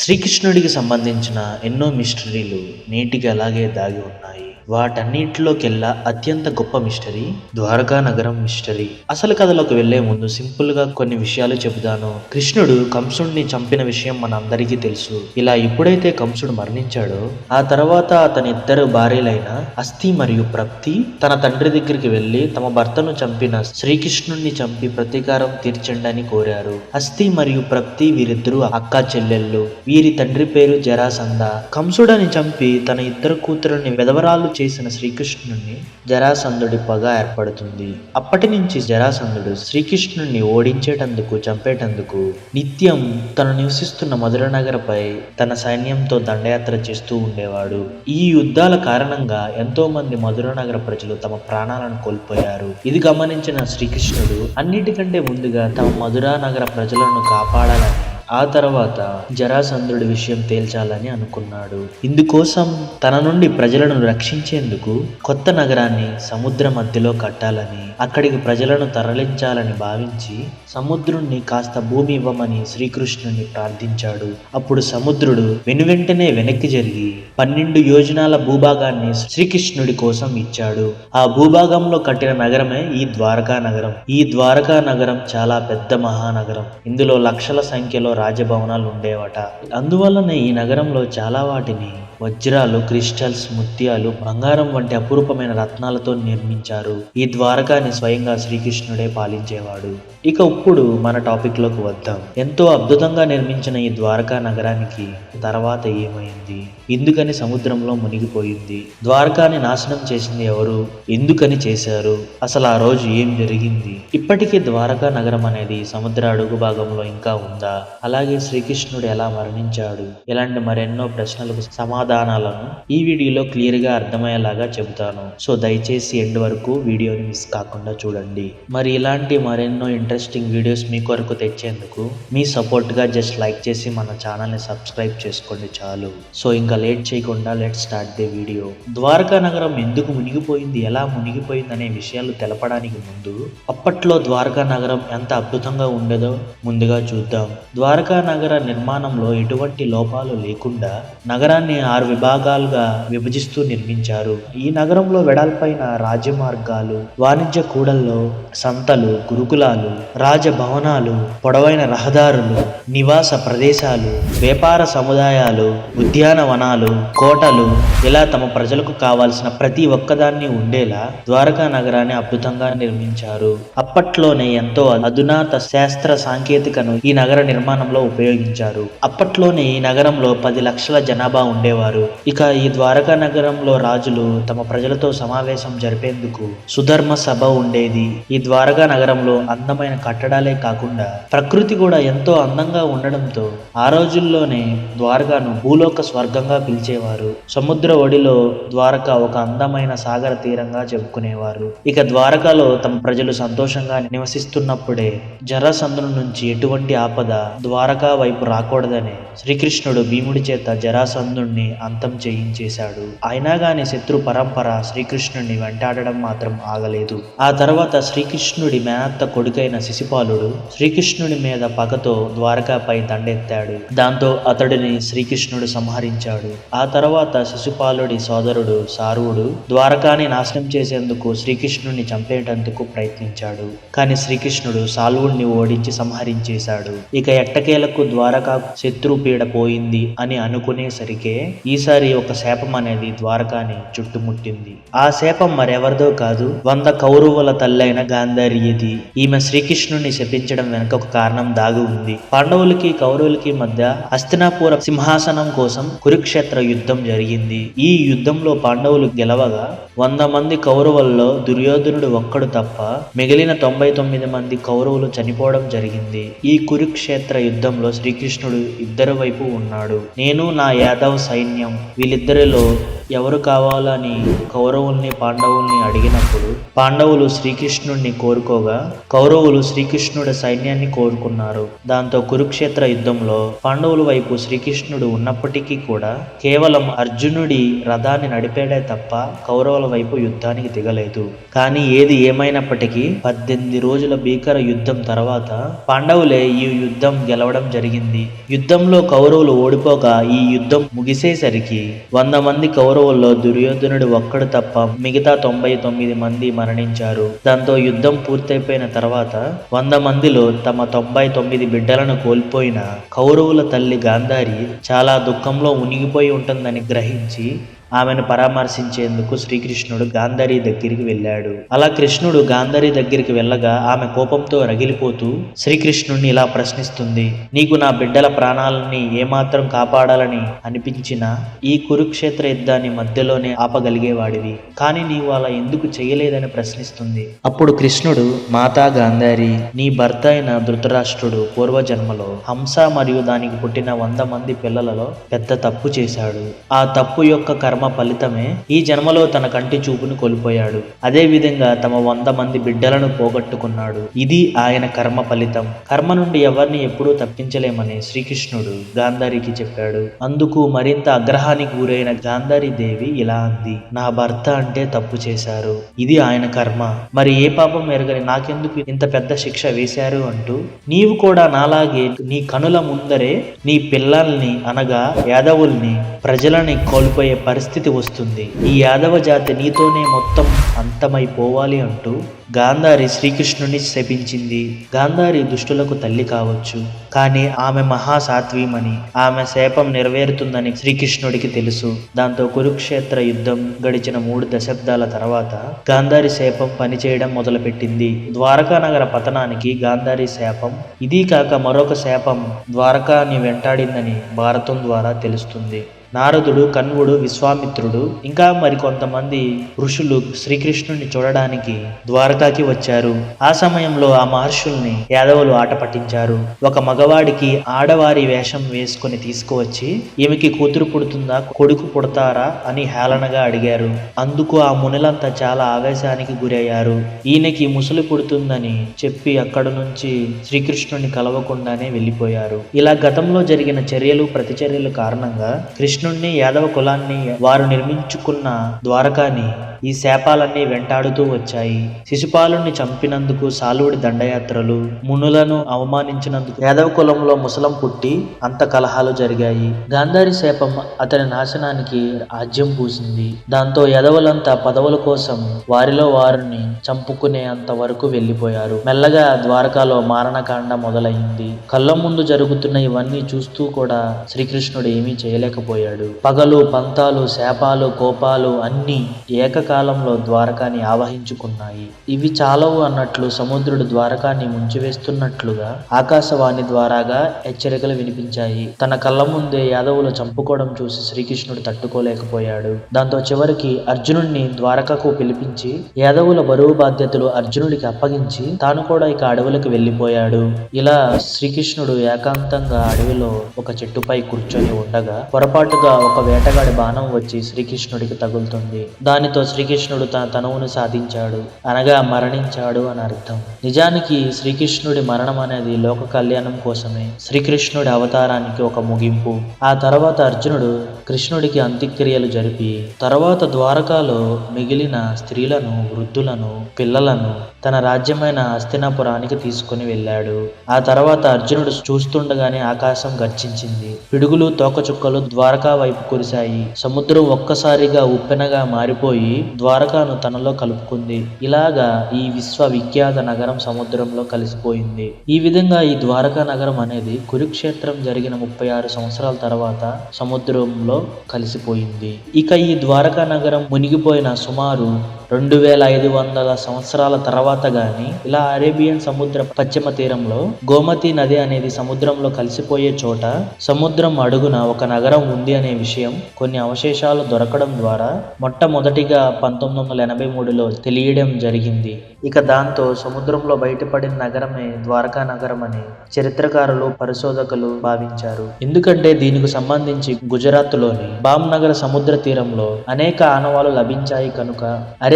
శ్రీకృష్ణుడికి సంబంధించిన ఎన్నో మిస్టరీలు నేటికి అలాగే దాగి ఉన్నాయి. వాటన్నిటిలోకెల్లా అత్యంత గొప్ప మిస్టరీ ద్వారకా నగరం మిస్టరీ. అసలు కథలోకి వెళ్ళే ముందు సింపుల్గా కొన్ని విషయాలు చెబుతాను. కృష్ణుడు కంసుడిని చంపిన విషయం మనందరికీ తెలుసు. ఇలా ఎప్పుడైతే కంసుడు మరణించాడో ఆ తర్వాత అతని ఇద్దరు భార్యలైన అస్థి మరియు ప్రప్తి తన తండ్రి దగ్గరికి వెళ్ళి తమ భర్తను చంపిన శ్రీకృష్ణుణ్ణి చంపి ప్రతీకారం తీర్చండి అని కోరారు. అస్థి మరియు ప్రప్తి వీరిద్దరూ అక్కా చెల్లెళ్ళు. వీరి తండ్రి పేరు జరాసంద కంసుడని చంపి తన ఇద్దరు కూతురుని వెదవరాలు చేసిన శ్రీకృష్ణుని జరాసంధుడి పగ ఏర్పడుతుంది. అప్పటి నుంచి జరాసంధుడు శ్రీకృష్ణుని ఓడించేటందుకు చంపేటందుకు నిత్యం తను నివసిస్తున్న మధుర నగరపై తన సైన్యంతో దండయాత్ర చేస్తూ ఉండేవాడు. ఈ యుద్ధాల కారణంగా ఎంతో మంది మధుర నగర ప్రజలు తమ ప్రాణాలను కోల్పోయారు. ఇది గమనించిన శ్రీకృష్ణుడు అన్నిటికంటే ముందుగా తమ మధురా నగర ప్రజలను కాపాడాలని ఆ తర్వాత జరాసంధుడి విషయం తేల్చాలని అనుకున్నాడు. ఇందుకోసం తన నుండి ప్రజలను రక్షించేందుకు కొత్త నగరాన్ని సముద్ర మధ్యలో కట్టాలని అక్కడికి ప్రజలను తరలించాలని భావించి సముద్రుణ్ణి కాస్త భూమి ఇవ్వమని శ్రీకృష్ణుని ప్రార్థించాడు. అప్పుడు సముద్రుడు వెనువెంటనే వెనక్కి జరిగి పన్నెండు యోజనాల భూభాగాన్ని శ్రీకృష్ణుడి కోసం ఇచ్చాడు. ఆ భూభాగంలో కట్టిన నగరమే ఈ ద్వారకా నగరం. ఈ ద్వారకా నగరం చాలా పెద్ద మహానగరం. ఇందులో లక్షల సంఖ్యలో రాజభవనాలు ఉండేవట. అందువల్లనే ఈ నగరంలో చాలా వాటిని వజ్రాలు క్రిస్టల్స్ ముత్యాలు బంగారం వంటి అపురూపమైన రత్నాలతో నిర్మించారు. ఈ ద్వారకాని స్వయంగా శ్రీకృష్ణుడే పాలించేవాడు. ఇక ఇప్పుడు మన టాపిక్లోకి వద్దాం. ఎంతో అద్భుతంగా నిర్మించిన ఈ ద్వారకా నగరానికి తర్వాత ఏమైంది? ఎందుకని సముద్రంలో మునిగిపోయింది. ద్వారకాని నాశనం చేసింది ఎవరు? ఎందుకని చేశారు? అసలు ఆ రోజు ఏం జరిగింది? ఇప్పటికీ ద్వారకా నగరం అనేది సముద్ర అడుగు భాగంలో ఇంకా ఉందా? అలాగే శ్రీకృష్ణుడు ఎలా మరణించాడు? ఇలాంటి మరెన్నో ప్రశ్నలకు సమాధానం సమాధానాలను ఈ వీడియోలో క్లియర్గా అర్థమయ్యేలాగా చెబుతాను. సో దయచేసి ఎండ్ వరకు వీడియోని మిస్ కాకుండా చూడండి. మరి ఇలాంటి మరెన్నో ఇంట్రెస్టింగ్ వీడియోస్ మీ కొరకు తెచ్చేందుకు మీ సపోర్ట్గా జస్ట్ లైక్ చేసి మన ఛానల్ని సబ్స్క్రైబ్ చేసుకోండి చాలు. సో ఇంకా లేట్ చేయకుండా let start the video. Dwaraka నగరం ఎందుకు మునిగిపోయింది? ఎలా మునిగిపోయింది అనే విషయాలు తెలపడానికి ముందు అప్పట్లో ద్వారకా నగరం ఎంత అద్భుతంగా ఉండేదో ముందుగా చూద్దాం. ద్వారకా నగర నిర్మాణంలో ఎటువంటి లోపాలు లేకుండా నగరాన్ని ఆరు విభాగాలుగా విభజిస్తూ నిర్మించారు. ఈ నగరంలో వెడల్పైన రాజమార్గాలు వాణిజ్య కూడల్లో సంతలు గురుకులాలు రాజభవనాలు పొడవైన రహదారులు నివాస ప్రదేశాలు వ్యాపార సముదాయాలు ఉద్యానవనాలు కోటలు ఇలా తమ ప్రజలకు కావాల్సిన ప్రతి ఒక్కదాన్ని ఉండేలా ద్వారకా నగరాన్ని అద్భుతంగా నిర్మించారు. అప్పట్లోనే ఎంతో అధునాత శాస్త్ర సాంకేతికను ఈ నగర నిర్మాణంలో ఉపయోగించారు. అప్పట్లోనే ఈ నగరంలో పది లక్షల జనాభా ఉండేవారు. ఇక ఈ ద్వారకా నగరంలో రాజులు తమ ప్రజలతో సమావేశం జరిపేందుకు సుధర్మ సభ ఉండేది. ఈ ద్వారకా నగరంలో అందమైన కట్టడాలే కాకుండా ప్రకృతి కూడా ఎంతో అందంగా ఉండడంతో ఆ రోజుల్లోనే ద్వారకాను భూలోక స్వర్గంగా పిలిచేవారు. సముద్ర ఒడిలో ద్వారక ఒక అందమైన సాగర తీరంగా చెప్పుకునేవారు. ఇక ద్వారకాలో తమ ప్రజలు సంతోషంగా నివసిస్తున్నప్పుడే జరాసంధుల నుంచి ఎటువంటి ఆపద ద్వారకా వైపు రాకూడదని శ్రీకృష్ణుడు భీముడి చేత జరాసంధుణ్ణి అంతం చేయించేశాడు. అయినా గాని శత్రు పరంపర శ్రీకృష్ణుడిని వెంటాడడం మాత్రం ఆగలేదు. ఆ తర్వాత శ్రీకృష్ణుడి మేనత్త కొడుకైన శిశుపాలుడు శ్రీకృష్ణుడి మీద పగతో ద్వారకాపై దండెత్తాడు. దాంతో అతడిని శ్రీకృష్ణుడు సంహరించాడు. ఆ తర్వాత శిశుపాలుడి సోదరుడు సారువుడు ద్వారకాని నాశనం చేసేందుకు శ్రీకృష్ణుడిని చంపేటందుకు ప్రయత్నించాడు. కానీ శ్రీకృష్ణుడు సాల్వుడిని ఓడించి సంహరించేశాడు. ఇక ఎట్టకేలకు ద్వారకా శత్రు పీడ పోయింది అని అనుకునేసరికే ఈసారి ఒక శాపం అనేది ద్వారకాని చుట్టుముట్టింది. ఆ శాపం మరెవరిదో కాదు వంద కౌరవుల తల్లైన గాంధారియది. ఈమె శ్రీకృష్ణుడిని శపించడం వెనుక ఒక కారణం దాగి ఉంది. పాండవులకి కౌరవులకి మధ్య హస్తినాపుర సింహాసనం కోసం కురుక్షేత్ర యుద్ధం జరిగింది. ఈ యుద్ధంలో పాండవులు గెలవగా వంద మంది కౌరవుల్లో దుర్యోధనుడు ఒక్కడు తప్ప మిగిలిన తొంభై తొమ్మిది మంది కౌరవులు చనిపోవడం జరిగింది. ఈ కురుక్షేత్ర యుద్ధంలో శ్రీకృష్ణుడు ఇద్దరు వైపు ఉన్నాడు. నేను నా యాదవ్ సైన్యం వీళ్ళిద్దరిలో ఎవరు కావాలని కౌరవుల్ని పాండవుల్ని అడిగినప్పుడు పాండవులు శ్రీకృష్ణుడిని కోరుకోగా కౌరవులు శ్రీకృష్ణుడి సైన్యాన్ని కోరుకున్నారు. దాంతో కురుక్షేత్ర యుద్ధంలో పాండవుల వైపు శ్రీకృష్ణుడు ఉన్నప్పటికీ కూడా కేవలం అర్జునుడి రథాన్ని నడిపేడే తప్ప కౌరవుల వైపు యుద్ధానికి దిగలేదు. కానీ ఏది ఏమైనప్పటికీ పద్దెనిమిది రోజుల భీకర యుద్ధం తర్వాత పాండవులే ఈ యుద్ధం గెలవడం జరిగింది. యుద్ధంలో కౌరవులు ఓడిపోగా ఈ యుద్ధం ముగిసే వచ్చేసరికి వంద మంది కౌరవుల్లో దుర్యోధనుడు ఒక్కడు తప్ప మిగతా తొంభై తొమ్మిది మంది మరణించారు. దాంతో యుద్ధం పూర్తయిపోయిన తర్వాత వంద మందిలో తమ తొంభై తొమ్మిది బిడ్డలను కోల్పోయిన కౌరవుల తల్లి గాంధారి చాలా దుఃఖంలో మునిగిపోయి ఉంటుందని గ్రహించి ఆమెను పరామర్శించేందుకు శ్రీకృష్ణుడు గాంధారి దగ్గరికి వెళ్ళాడు. అలా కృష్ణుడు గాంధారి దగ్గరికి వెళ్ళగా ఆమె కోపంతో రగిలిపోతూ శ్రీకృష్ణుడిని ఇలా ప్రశ్నిస్తుంది. నీకు నా బిడ్డల ప్రాణాలని ఏమాత్రం కాపాడాలని అనిపించినా ఈ కురుక్షేత్ర యుద్ధాన్ని మధ్యలోనే ఆపగలిగేవాడివి. కానీ నీవు అలా ఎందుకు చేయలేదని ప్రశ్నిస్తుంది. అప్పుడు కృష్ణుడు మాతా గాంధారి నీ భర్త అయిన ధృతరాష్ట్రుడు పూర్వజన్మలో హంస మరియు దానికి పుట్టిన వంద మంది పిల్లలలో పెద్ద తప్పు చేశాడు. ఆ తప్పు యొక్క కర్మ కర్మ ఫలితమే ఈ జన్మలో తన కంటి చూపును కోల్పోయాడు. అదే విధంగా తమ వంద మంది బిడ్డలను పోగొట్టుకున్నాడు. ఇది ఆయన కర్మ ఫలితం. కర్మ నుండి ఎవరిని ఎప్పుడూ తప్పించలేమని శ్రీకృష్ణుడు గాంధారికి చెప్పాడు. అందుకు మరింత అగ్రహానికి గురైన గాంధారి దేవి ఇలా అంది. నా భర్త అంటే తప్పు చేశారు. ఇది ఆయన కర్మ. మరి ఏ పాపం ఎరగని నాకెందుకు ఇంత పెద్ద శిక్ష వేశారు అంటూ నీవు కూడా నాలాగే నీ కనుల ముందరే నీ పిల్లల్ని అనగా యాదవుల్ని ప్రజలని కోల్పోయే పరిస్థితి వస్తుంది. ఈ యాదవ జాతి నీతోనే మొత్తం అంతమైపోవాలి అంటూ గాంధారి శ్రీకృష్ణుని శపించింది. గాంధారి దుష్టులకు తల్లి కావచ్చు. కానీ ఆమె మహాసాత్వీమని ఆమె శాపం నెరవేరుతుందని శ్రీకృష్ణుడికి తెలుసు. దాంతో కురుక్షేత్ర యుద్ధం గడిచిన మూడు దశాబ్దాల తర్వాత గాంధారి శాపం పనిచేయడం మొదలుపెట్టింది. ద్వారకా నగర పతనానికి గాంధారి శాపం ఇది కాక మరొక శాపం ద్వారకాని వెంటాడిందని భారతం ద్వారా తెలుస్తుంది. నారదుడు కన్వుడు విశ్వామిత్రుడు ఇంకా మరికొంతమంది ఋషులు శ్రీకృష్ణుని చూడడానికి ద్వారకాకి వచ్చారు. ఆ సమయంలో ఆ మహర్షుల్ని యాదవులు ఆట పట్టించారు. ఒక మగవాడికి ఆడవారి వేషం వేసుకొని తీసుకువచ్చి ఈమెకి కూతురు పుడుతుందా కొడుకు పుడతారా? అని హేళనగా అడిగారు. అందుకు ఆ మునులంతా చాలా ఆవేశానికి గురయ్యారు. ఈయనకి ముసలి పుడుతుందని చెప్పి అక్కడ నుంచి శ్రీకృష్ణుని కలవకుండానే వెళ్ళిపోయారు. ఇలా గతంలో జరిగిన చర్యలు ప్రతిచర్యలు కారణంగా కృష్ణుణ్ణి యాదవ కులాన్ని వారు నిర్మించుకున్న ద్వారకాని ఈ శాపాలన్నీ వెంటాడుతూ వచ్చాయి. శిశుపాలుని చంపినందుకు సాలువుడి దండయాత్రలు మునులను అవమానించినందుకు యాదవ కులంలో ముసలం పుట్టి అంత కలహాలు జరిగాయి. గాంధారి శాపం అతని నాశనానికి ఆజ్యం పూసింది. దాంతో యదవులంతా పదవుల కోసం వారిలో వారిని చంపుకునే అంత వరకు వెళ్ళిపోయారు. మెల్లగా ద్వారకాలో మారణకాండ మొదలైంది. కళ్ళ ముందు జరుగుతున్న ఇవన్నీ చూస్తూ కూడా శ్రీకృష్ణుడు ఏమీ చేయలేకపోయాడు. పగలు పంతాలు శాపాలు కోపాలు అన్నీ ఏక కాలంలో ద్వారకాని ఆవహించుకున్నాయి. ఇవి చాలవు అన్నట్లు సముద్రుడు ద్వారకాన్ని ముంచివేస్తున్నట్లుగా ఆకాశవాణి ద్వారాగా హెచ్చరికలు వినిపించాయి. తన కళ్ళ ముందే యాదవులు చంపుకోవడం చూసి శ్రీకృష్ణుడు తట్టుకోలేకపోయాడు. దాంతో చివరికి అర్జునుడిని ద్వారకకు పిలిపించి యాదవుల బరువు బాధ్యతలు అర్జునుడికి అప్పగించి తాను కూడా ఇక అడవులకు వెళ్ళిపోయాడు. ఇలా శ్రీకృష్ణుడు ఏకాంతంగా అడవిలో ఒక చెట్టుపై కూర్చొని ఉండగా పొరపాటుగా ఒక వేటగాడి బాణం వచ్చి శ్రీకృష్ణుడికి తగులుతుంది. దానితో శ్రీకృష్ణుడు తన తనువును సాధించాడు అనగా మరణించాడు అని అర్థం. నిజానికి శ్రీకృష్ణుడి మరణం అనేది లోక కళ్యాణం కోసమే. శ్రీకృష్ణుడి అవతారానికి ఒక ముగింపు. ఆ తర్వాత అర్జునుడు కృష్ణుడికి అంత్యక్రియలు జరిపి తర్వాత ద్వారకాలో మిగిలిన స్త్రీలను వృద్ధులను పిల్లలను తన రాజ్యమైన హస్తినాపురానికి తీసుకుని వెళ్ళాడు. ఆ తర్వాత అర్జునుడు చూస్తుండగానే ఆకాశం గర్జించింది. పిడుగులు తోకచుక్కలు ద్వారకా వైపు కురిశాయి. సముద్రం ఒక్కసారిగా ఉప్పెనగా మారిపోయి ద్వారకాను తనలో కలుపుకుంది. ఇలాగా ఈ విశ్వవిఖ్యాత నగరం సముద్రంలో కలిసిపోయింది. ఈ విధంగా ఈ ద్వారకా నగరం అనేది కురుక్షేత్రం జరిగిన ముప్పై ఆరు సంవత్సరాల తర్వాత సముద్రంలో కలిసిపోయింది. ఇక ఈ ద్వారకా నగరం మునిగిపోయిన సుమారు రెండు వేల ఐదు వందల సంవత్సరాల తర్వాత గాని ఇలా అరేబియన్ సముద్ర పశ్చిమ తీరంలో గోమతి నది అనేది సముద్రంలో కలిసిపోయే చోట సముద్రం అడుగున ఒక నగరం ఉంది అనే విషయం కొన్ని అవశేషాలు దొరకడం ద్వారా మొట్టమొదటిగా పంతొమ్మిది వందల ఎనభై మూడులో తెలియడం జరిగింది. ఇక దాంతో సముద్రంలో బయటపడిన నగరమే ద్వారకా నగరం అని చరిత్రకారులు పరిశోధకులు భావించారు. ఎందుకంటే దీనికి సంబంధించి గుజరాత్లోని బామ్ నగర సముద్ర తీరంలో అనేక ఆనవాలు లభించాయి కనుక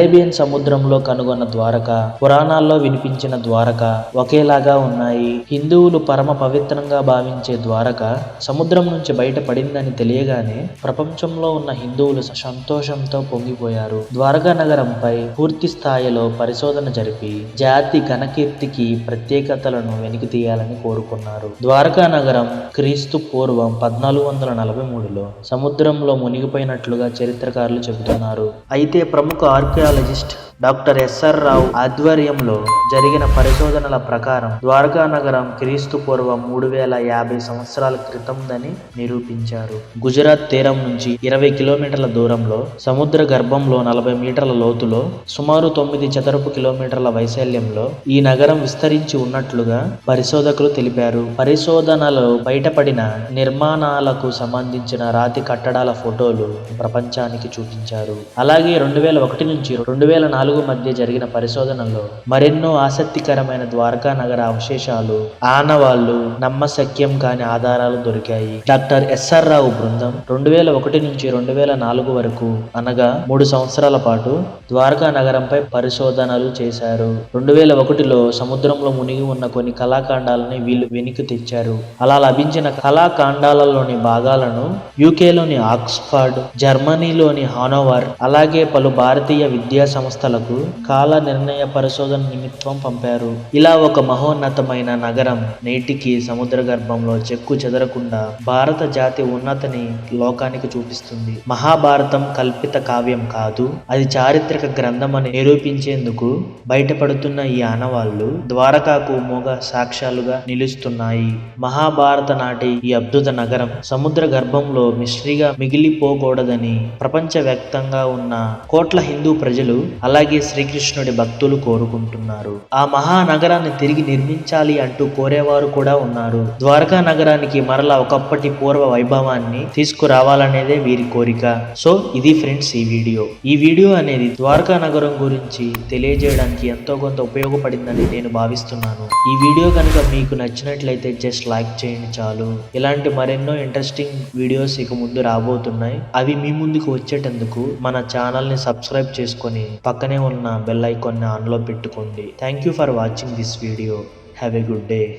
అరేబియన్ సముద్రంలో కనుగొన్న ద్వారక పురాణాల్లో వినిపించిన ద్వారక ఒకేలాగా ఉన్నాయి. హిందువులు పరమ పవిత్రంగా భావించే ద్వారక సముద్రం నుంచి బయటపడిందని తెలియగానే ప్రపంచంలో ఉన్న హిందువులు సంతోషంతో పొంగిపోయారు. ద్వారకా నగరంపై పూర్తి స్థాయిలో పరిశోధన జరిపి జాతి ఘనకీర్తికి ప్రత్యేకతలను వెలికి తీయాలని కోరుకున్నారు. ద్వారకా నగరం క్రీస్తు పూర్వం పద్నాలుగు వందల నలభై మూడులో సముద్రంలో మునిగిపోయినట్లుగా చరిత్రకారులు చెబుతున్నారు. అయితే ప్రముఖ ನ್ಯೂಮರಾಲಜಿಸ್ಟ್ డాక్టర్ ఎస్ఆర్ రావు ఆధ్వర్యంలో జరిగిన పరిశోధనల ప్రకారం ద్వారకా నగరం క్రీస్తు పూర్వం మూడు వేల యాభై సంవత్సరాల క్రితందని నిరూపించారు. గుజరాత్ తీరం నుంచి ఇరవై కిలోమీటర్ల దూరంలో సముద్ర గర్భంలో నలభై మీటర్ల లోతులో సుమారు తొమ్మిది చదరపు కిలోమీటర్ల వైశాల్యంలో ఈ నగరం విస్తరించి ఉన్నట్లుగా పరిశోధకులు తెలిపారు. పరిశోధనలో బయటపడిన నిర్మాణాలకు సంబంధించిన రాతి కట్టడాల ఫోటోలు ప్రపంచానికి చూపించారు. అలాగే రెండు వేల ఒకటి నుంచి రెండు వేల నాలుగు మధ్య జరిగిన పరిశోధనలో మరెన్నో ఆసక్తికరమైన ద్వారకా నగర అవశేషాలు ఆనవాళ్ళు నమ్మశక్యం కాని ఆధారాలు దొరికాయి. డాక్టర్ ఎస్ఆర్ రావు బృందం రెండు వేల ఒకటి నుంచి రెండు వేల నాలుగు వరకు అనగా మూడు సంవత్సరాల పాటు ద్వారకా నగరంపై పరిశోధనలు చేశారు. రెండు వేల ఒకటిలో సముద్రంలో మునిగి ఉన్న కొన్ని కళాఖండాలని వీళ్ళు వెనికి తెచ్చారు. అలా లభించిన కళాఖండాలలోని భాగాలను యూకేలోని ఆక్స్ఫర్డ్ జర్మనీలోని హానోవర్ అలాగే పలు భారతీయ విద్యా సంస్థలకు కాల నిర్ణయ పరిశోధన నిమిత్తం పంపారు. ఇలా ఒక మహోన్నతమైన నగరం నేటికి సముద్ర గర్భంలో చెక్కు చెదరకుండా భారత జాతి ఉన్నతిని లోకానికి చూపిస్తుంది. మహాభారతం కల్పిత కావ్యం కాదు అది చారిత్రక గ్రంథం అని నిరూపించేందుకు బయటపడుతున్న ఈ ఆనవాళ్ళు ద్వారకాకు మోగ సాక్ష్యాలుగా నిలుస్తున్నాయి. మహాభారత నాటి ఈ అద్భుత నగరం సముద్ర గర్భంలో మిస్ట్రీగా మిగిలిపోకూడదని ప్రపంచ వ్యాప్తంగా ఉన్న కోట్ల హిందూ ప్రజలు అలాగే శ్రీకృష్ణుడి భక్తులు కోరుకుంటున్నారు. ఆ మహానగరాన్ని తిరిగి నిర్మించాలి అంటూ కోరేవారు కూడా ఉన్నారు. ద్వారకా నగరానికి మరలా ఒకప్పటి పూర్వ వైభవాన్ని తీసుకురావాలనేదే వీరి కోరిక. సో ఇది ఫ్రెండ్స్ ఈ వీడియో. ఈ వీడియో అనేది ద్వారకా నగరం గురించి తెలియజేయడానికి ఎంతో కొంత ఉపయోగపడిందని నేను భావిస్తున్నాను. ఈ వీడియో కనుక మీకు నచ్చినట్లయితే జస్ట్ లైక్ చేయండి చాలు. ఇలాంటి మరెన్నో ఇంట్రెస్టింగ్ వీడియోస్ ఇక ముందు రాబోతున్నాయి. అవి మీ ముందుకు వచ్చేటందుకు మన ఛానల్ని సబ్స్క్రైబ్ చేసుకొని పక్కన ఉన్న బెల్ ఐకాన్ని ఆన్లో పెట్టుకోండి. Thank you for watching this video have a good day